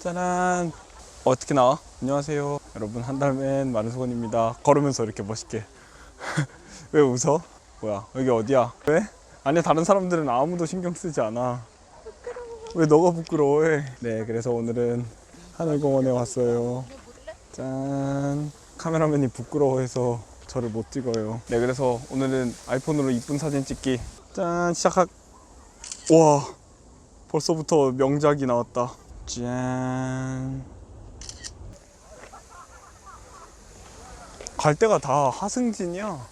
짜란 어떻게 나와? 안녕하세요 여러분 한달맨 마른소건입니다 걸으면서 이렇게 멋있게 왜 웃어? 뭐야 여기 어디야? 왜? 아니 다른 사람들은 아무도 신경 쓰지 않아 왜 너가 부끄러워해? 네 그래서 오늘은 하늘공원에 왔어요 짠 카메라맨이 부끄러워해서 저를 못 찍어요 네 그래서 오늘은 아이폰으로 이쁜 사진 찍기 짠 시작하 와 벌써부터 명작이 나왔다 짠. 갈 데가 다 하승진이야.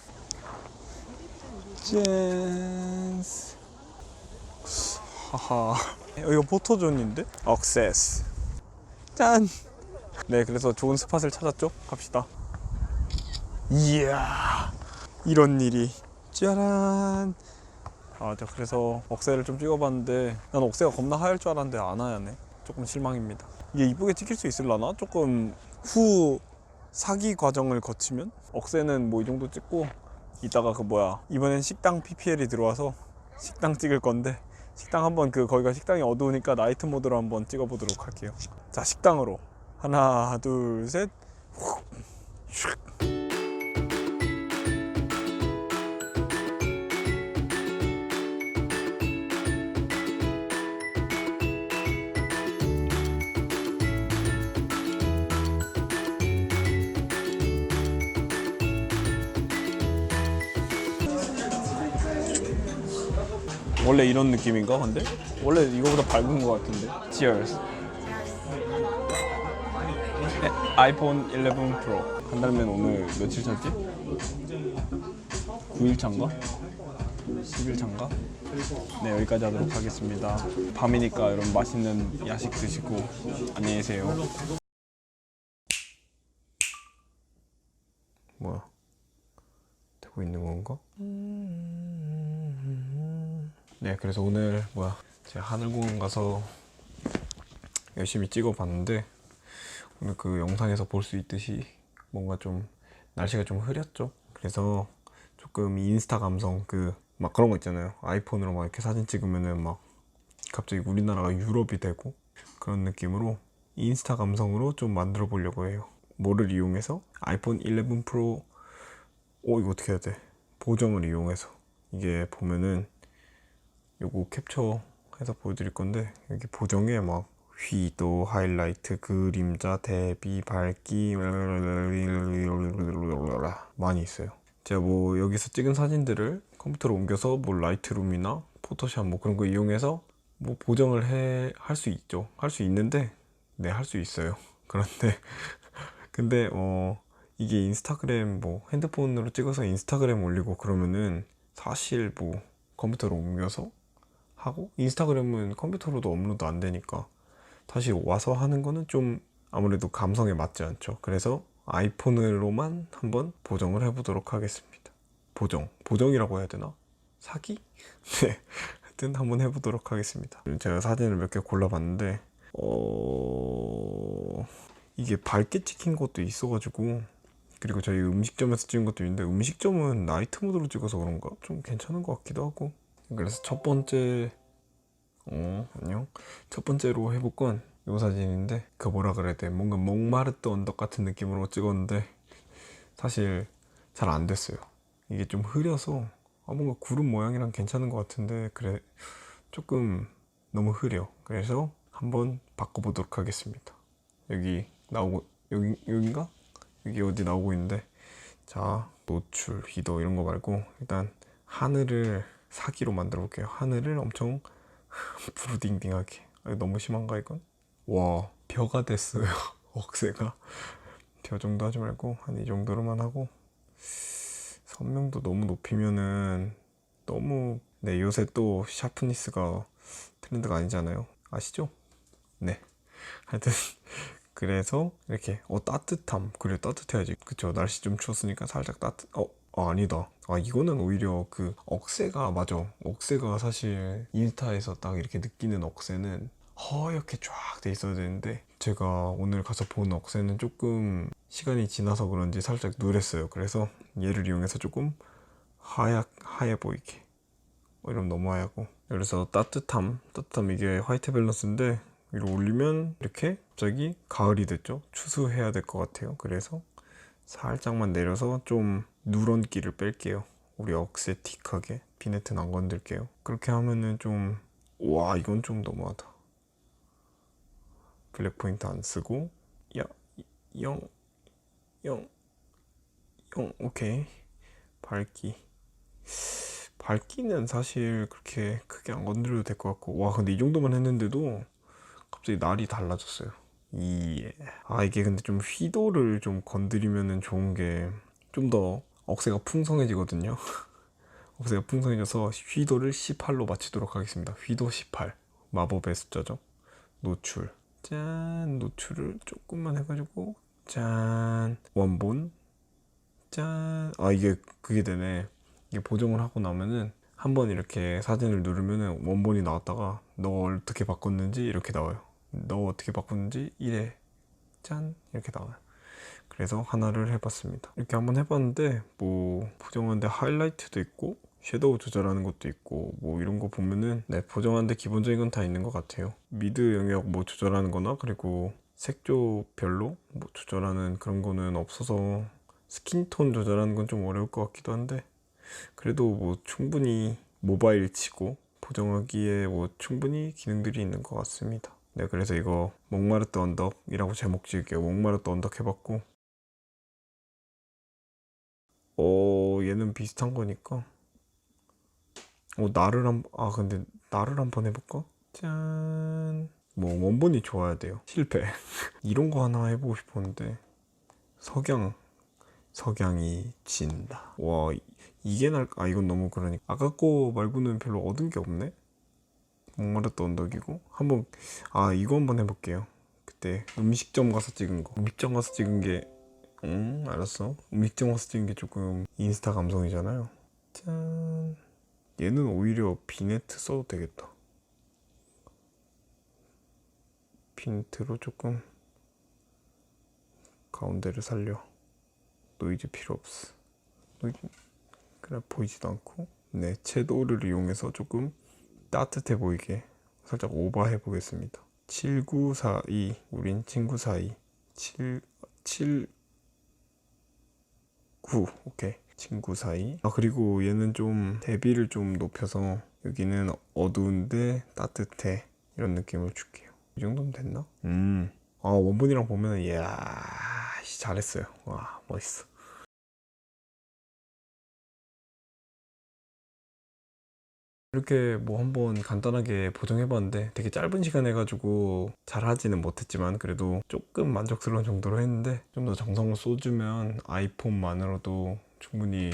짠. 하하. 여기가 포토존인데? 억세스. 짠. 네, 그래서 좋은 스팟을 찾았죠? 갑시다. 이야. 이런 일이. 짜란. 아, 저 그래서 억새를 좀 찍어봤는데 난 억새가 겁나 하얄 줄 알았는데 안 하얗네. 조금 실망입니다. 이게 이쁘게 찍힐 수 있을라나? 조금 후 사기 과정을 거치면 억새는 뭐 이 정도 찍고 이따가 그 뭐야 이번엔 식당 PPL이 들어와서 식당 찍을 건데 식당 한번 그 거기가 식당이 어두우니까 나이트 모드로 한번 찍어 보도록 할게요. 자 식당으로 하나 둘 셋. 원래 이런 느낌인가 근데? 원래 이거보다 밝은 것 같은데 Cheers 네, 아이폰 11 프로 한 달면 오늘 며칠 차지? 9일 차인가? 10일 차인가? 네 여기까지 하도록 하겠습니다 밤이니까 여러분 맛있는 야식 드시고 안녕히 계세요 뭐야 되고 있는 건가? 네, 그래서 오늘 뭐야 제가 하늘공원 가서 열심히 찍어봤는데 오늘 그 영상에서 볼 수 있듯이 뭔가 좀 날씨가 좀 흐렸죠. 그래서 조금 인스타 감성 그 막 그런 거 있잖아요. 아이폰으로 막 이렇게 사진 찍으면은 막 갑자기 우리나라가 유럽이 되고 그런 느낌으로 인스타 감성으로 좀 만들어 보려고 해요. 뭐를 이용해서 아이폰 11 프로 오 이거 어떻게 해야 돼? 보정을 이용해서 이게 보면은 요거 캡처해서 보여드릴 건데 여기 보정에 막 휘도 하이라이트 그림자 대비 밝기 많이 있어요. 제가 뭐 여기서 찍은 사진들을 컴퓨터로 옮겨서 뭐 라이트룸이나 포토샵 뭐 그런 거 이용해서 뭐 보정을 해 할 수 있죠. 할 수 있는데 네 할 수 있어요. 그런데 근데 어 이게 인스타그램 뭐 핸드폰으로 찍어서 인스타그램 올리고 그러면은 사실 뭐 컴퓨터로 옮겨서 하고 인스타그램은 컴퓨터로도 업로드 안 되니까 다시 와서 하는 거는 좀 아무래도 감성에 맞지 않죠. 그래서 아이폰으로만 한번 보정을 해보도록 하겠습니다. 보정, 보정이라고 해야 되나? 사기? 네, 하여튼 한번 해보도록 하겠습니다. 제가 사진을 몇 개 골라봤는데 어... 이게 밝게 찍힌 것도 있어가지고 그리고 저희 음식점에서 찍은 것도 있는데 음식점은 나이트 모드로 찍어서 그런가 좀 괜찮은 것 같기도 하고 그래서 첫 번째 어 안녕? 첫 번째로 해볼 건 이 사진인데 그 뭐라 그래야 돼? 뭔가 몽마르트 언덕 같은 느낌으로 찍었는데 사실 잘 안 됐어요. 이게 좀 흐려서 아, 뭔가 구름 모양이랑 괜찮은 것 같은데 그래 조금 너무 흐려. 그래서 한번 바꿔보도록 하겠습니다. 여기 나오고 여기 여긴가? 여기 어디 나오고 있는데? 자 노출 휘도 이런 거 말고 일단 하늘을 사기로 만들어 볼게요. 하늘을 엄청 부르딩딩하게. 아, 너무 심한가 이건? 와 벼가 됐어요 억새가. 벼 정도 하지 말고 한 이 정도로만 하고. 선명도 너무 높이면은 너무 네 요새 또 샤프니스가 트렌드가 아니잖아요. 아시죠? 네. 하여튼 그래서 이렇게 어 따뜻함. 그래 따뜻해야지. 그쵸? 날씨 좀 추웠으니까 살짝 따뜻 어 아, 아니다. 아, 이거는 오히려 그 억새가, 맞아. 억새가 사실 인스타에서 딱 이렇게 느끼는 억새는 허옇게 쫙 돼 있어야 되는데, 제가 오늘 가서 본 억새는 조금 시간이 지나서 그런지 살짝 누랬어요. 그래서 얘를 이용해서 조금 하얗, 하얘 보이게. 어, 이러면 너무 하얗고. 그래서 따뜻함, 따뜻함 이게 화이트 밸런스인데, 위로 올리면 이렇게 갑자기 가을이 됐죠. 추수해야 될 것 같아요. 그래서 살짝만 내려서 좀 누런기를 뺄게요. 우리 억세틱하게 비네트는 안 건들게요. 그렇게 하면은 좀 와 이건 좀 너무하다. 블랙 포인트 안 쓰고 야영영 영, 영, 오케이 밝기 밝기는 사실 그렇게 크게 안 건드려도 될 것 같고 와 근데 이 정도만 했는데도 갑자기 날이 달라졌어요 이, 아 이게 근데 좀 휘도를 좀 건드리면은 좋은 게 좀 더 억새가 풍성해지거든요. 억새가 풍성해져서 휘도를 18로 맞추도록 하겠습니다. 휘도 18 마법의 숫자죠. 노출. 짠. 노출을 조금만 해가지고 짠. 원본. 짠. 아 이게 그게 되네. 이게 보정을 하고 나면은 한번 이렇게 사진을 누르면은 원본이 나왔다가 너 어떻게 바꿨는지 이렇게 나와요. 너 어떻게 바꿨는지 이래 짠. 이렇게 나와요 그래서 하나를 해봤습니다 이렇게 한번 해봤는데 뭐 보정하는데 하이라이트도 있고 섀도우 조절하는 것도 있고 뭐 이런 거 보면은 네 보정하는데 기본적인 건 다 있는 것 같아요 미드 영역 뭐 조절하는 거나 그리고 색조별로 뭐 조절하는 그런 거는 없어서 스킨톤 조절하는 건 좀 어려울 것 같기도 한데 그래도 뭐 충분히 모바일 치고 보정하기에 뭐 충분히 기능들이 있는 것 같습니다. 네, 그래서 이거 목마르트 언덕이라고 제목 지을게요. 목마르트 언덕 해봤고 어 얘는 비슷한 거니까 어 나를 한아 근데 나를 한번 해볼까? 짠. 뭐 원본이 좋아야 돼요. 실패. 이런 거 하나 해보고 싶었는데 석양 석양이 진다. 와 이- 이게 날, 아 이건 너무 그러니까 아까 거 말고는 별로 얻은 게 없네. 목마르트 언덕이고 한번 아 이거 한번 해볼게요. 그때 음식점 가서 찍은 거. 음식점 가서 찍은 게, 음 알았어. 가서 찍은 게 조금 인스타 감성이잖아요. 짠. 얘는 오히려 비네트 써도 되겠다. 비네트로 조금 가운데를 살려. 노이즈 필요 없어. 노이즈 그래 보이지도 않고 네 채도를 이용해서 조금 따뜻해 보이게 살짝 오버해 보겠습니다. 7942 우린 친구 사이 7 7 9 오케이 친구 사이 아 그리고 얘는 좀 대비를 좀 높여서 여기는 어두운데 따뜻해 이런 느낌을 줄게요. 이 정도면 됐나? 음. 아 원본이랑 보면 은 이야 씨, 잘했어요. 와 멋있어. 이렇게 뭐 한번 간단하게 보정해봤는데 되게 짧은 시간 해가지고 잘 하지는 못했지만 그래도 조금 만족스러운 정도로 했는데 좀 더 정성을 쏟으면 아이폰만으로도 충분히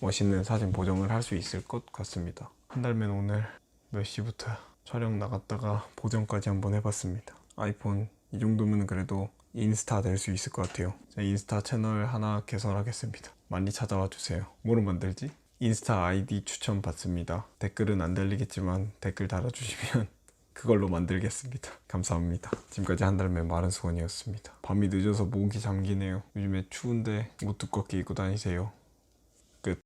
멋있는 사진 보정을 할 수 있을 것 같습니다. 한 달면 오늘 몇 시부터 촬영 나갔다가 보정까지 한번 해봤습니다. 아이폰 이 정도면 그래도 인스타 될 수 있을 것 같아요. 제 인스타 채널 하나 개설하겠습니다. 많이 찾아와 주세요. 뭐로 만들지? 인스타 아이디 추천 받습니다. 댓글은 안 달리겠지만 댓글 달아주시면 그걸로 만들겠습니다. 감사합니다. 지금까지 한 달매 마른 수건이었습니다. 밤이 늦어서 목이 잠기네요. 요즘에 추운데 옷 두껍게 입고 다니세요. 끝.